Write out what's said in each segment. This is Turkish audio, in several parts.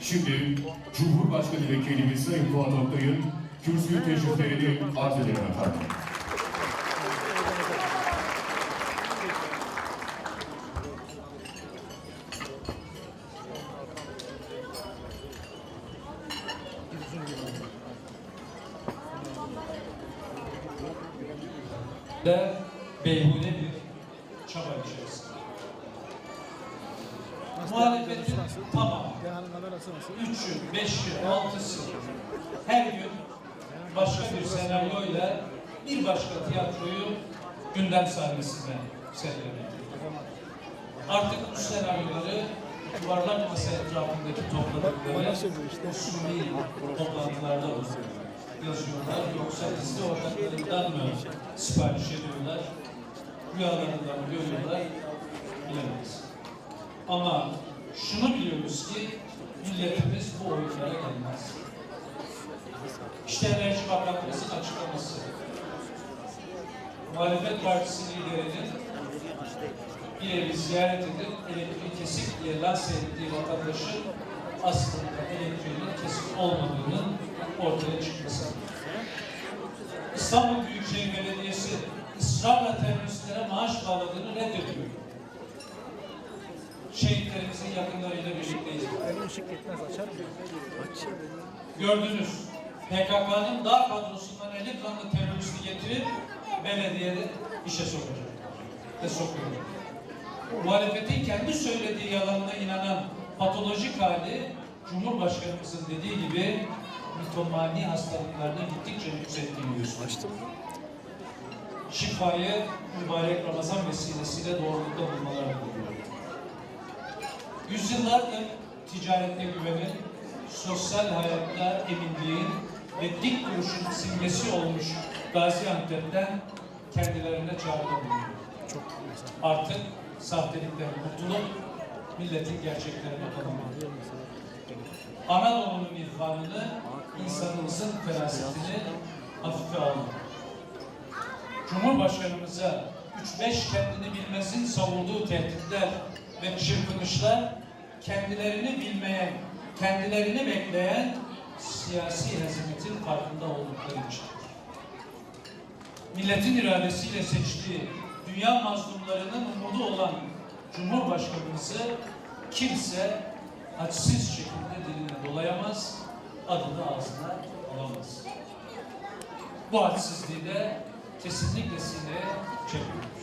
Şimdi Cumhurbaşkanı Vekilimiz Sayın Fuat Oktay'ın kürsü teşriflerini arz ederim efendim. de beyhude bir çaba içerisinde. Muhalefetin tamam. Üçü, beşi, altısı her gün başka bir senaryoyla bir başka tiyatroyu gündem sahnesinde sergiledi. Artık bu senaryoları yuvarlak masa etrafındaki topladıkları usulü toplantılarda yazıyorlar yoksa liste ortaklarından mı sipariş ediyorlar? Rüyalarından görüyorlar? Ama şunu biliyoruz ki milletimiz bu oyunlara gelmez. İşte Enerji Bakanlığımızın açıklaması. Muhalefet Partisi liderinin bir evi ziyaret edip elektriği kesik diye lanse ettiği vatandaşın aslında elektriğinin kesik olmadığının ortaya çıkması. İstanbul Büyükşehir Belediyesi ısrarla teröristlere maaş bağladığını reddediyor. Şehitlerimizin yakınlarıyla birlikteyiz. Gördünüz. PKK'nın dağ kadrosundan 50 kanlı teröristi getirip belediyede işe sokacak. Ve sokuyor. Muhalefetin kendi söylediği yalanına inanan patolojik hali Cumhurbaşkanımızın dediği gibi mitomani hastalıklarının gittikçe yükselttiğini gösteriyor. Şifayı mübarek Ramazan vesilesiyle doğrultuda bulmalar diliyorum. Yüzyıllardır ticarette güvenin, sosyal hayatta eminliğin ve dik duruşun simgesi olmuş Gaziantep'ten kendilerine çağrıda bulunuyor. Artık sahtelikten kurtulup milletin gerçeklerini tanımalı. Anadolu'nun irfanını, insanımızın ferasetini hafife almalı. Cumhurbaşkanımıza 3-5 kendini bilmezin savunduğu tehditler ve çırpınışlar kendilerini bilmeyen, kendilerini bekleyen siyasi hezimetin farkında oldukları için. Milletin iradesiyle seçtiği dünya mazlumlarının umudu olan Cumhurbaşkanımızı kimse hadsiz şekilde diline dolayamaz, adını ağzına alamaz. Bu hadsizliği de kesinlikle sineye çekiyoruz.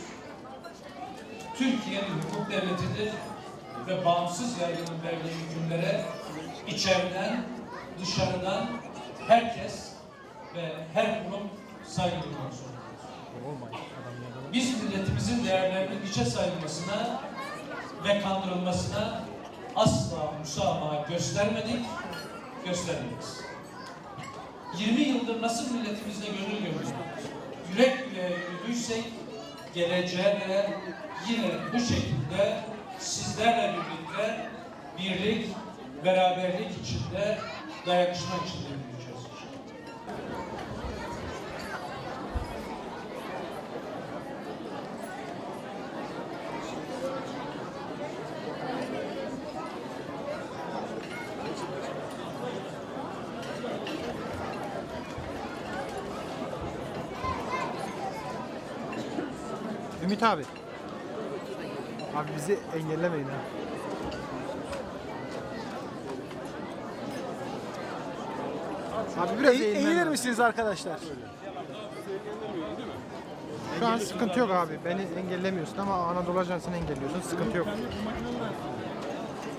Türkiye bir hukuk devletidir ve bağımsız yargının verdiği hükümlere içeriden, dışarıdan herkes ve her kurum saygı duymak zorundadır. Biz milletimizin değerlerinin içe sayılmasına ve kandırılmasına asla müsamaha göstermedik, göstermeyiz. 20 yıldır nasıl milletimizle gönül gönül, yürek yüreğe yürüdüysek, geleceğe de yine bu şekilde sizlerle birlikte birlik, beraberlik içinde, dayanışma içinde yürüyeceğiz. Ümit abi. Abi bizi engellemeyin ha. Abi biraz eğilir misiniz arkadaşlar? Şu an sıkıntı yok abi. Beni engellemiyorsun ama Anadolu Ajansı'nı engelliyorsun. Sıkıntı yok.